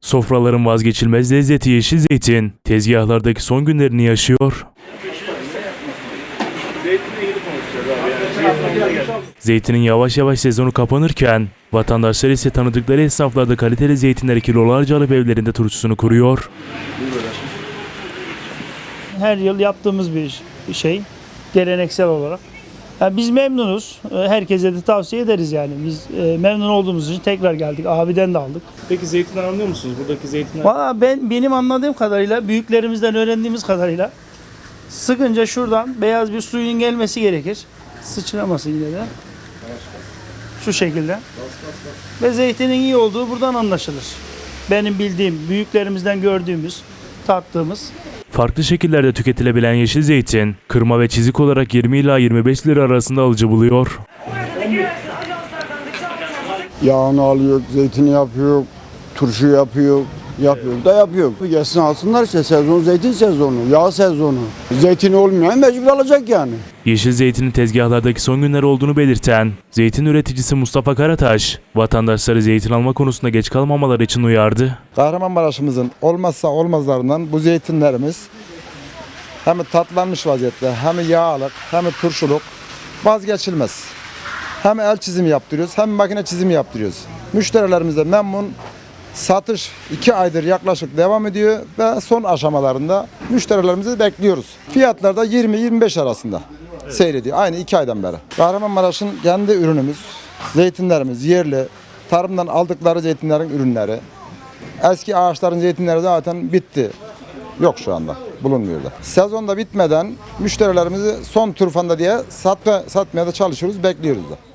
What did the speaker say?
Sofraların vazgeçilmez lezzeti yeşil zeytin, tezgahlardaki son günlerini yaşıyor. Zeytinin yavaş yavaş sezonu kapanırken, vatandaşlar ise tanıdıkları esnaflarda kaliteli zeytinleri kilolarca alıp evlerinde turşusunu kuruyor. her yıl yaptığımız bir şey geleneksel olarak. Yani biz memnunuz. Ee, Herkese de tavsiye ederiz yani. Biz e, memnun olduğumuz için tekrar geldik. Abiden de aldık. Peki zeytinler anlıyor musunuz? Buradaki zeytinler Valla ben benim anladığım kadarıyla büyüklerimizden öğrendiğimiz kadarıyla sıkınca şuradan beyaz bir suyun gelmesi gerekir. Sıçramasın yine de. Şu şekilde. Ve zeytinin iyi olduğu buradan anlaşılır. Benim bildiğim, büyüklerimizden gördüğümüz, tattığımız. Farklı şekillerde tüketilebilen yeşil zeytin, kırma ve çizik olarak 20 ila 25 lira arasında alıcı buluyor. Yağını alıyor, zeytini yapıyor, turşu yapıyor, yapıyor da yapıyor. Gelsin alsınlar işte sezon zeytin sezonu, yağ sezonu. Zeytini olmayan mecbur alacak yani. Yeşil zeytinin tezgahlardaki son günler olduğunu belirten zeytin üreticisi Mustafa Karataş, vatandaşları zeytin alma konusunda geç kalmamaları için uyardı. Kahramanmaraş'ımızın olmazsa olmazlarından bu zeytinlerimiz hem tatlanmış vaziyette hem yağlık hem turşuluk vazgeçilmez. Hem el çizimi yaptırıyoruz hem makine çizimi yaptırıyoruz. Müşterilerimiz de memnun. Satış 2 aydır yaklaşık devam ediyor ve son aşamalarında müşterilerimizi bekliyoruz. Fiyatlar da 20-25 arasında seyrediyor. Aynı 2 aydan beri. Kahramanmaraş'ın kendi ürünümüz, zeytinlerimiz yerli, tarımdan aldıkları zeytinlerin ürünleri. Eski ağaçların zeytinleri zaten bitti. Yok şu anda. Bulunmuyor da. Sezon da bitmeden müşterilerimizi son turfanda diye satma, satmaya da çalışıyoruz, bekliyoruz da.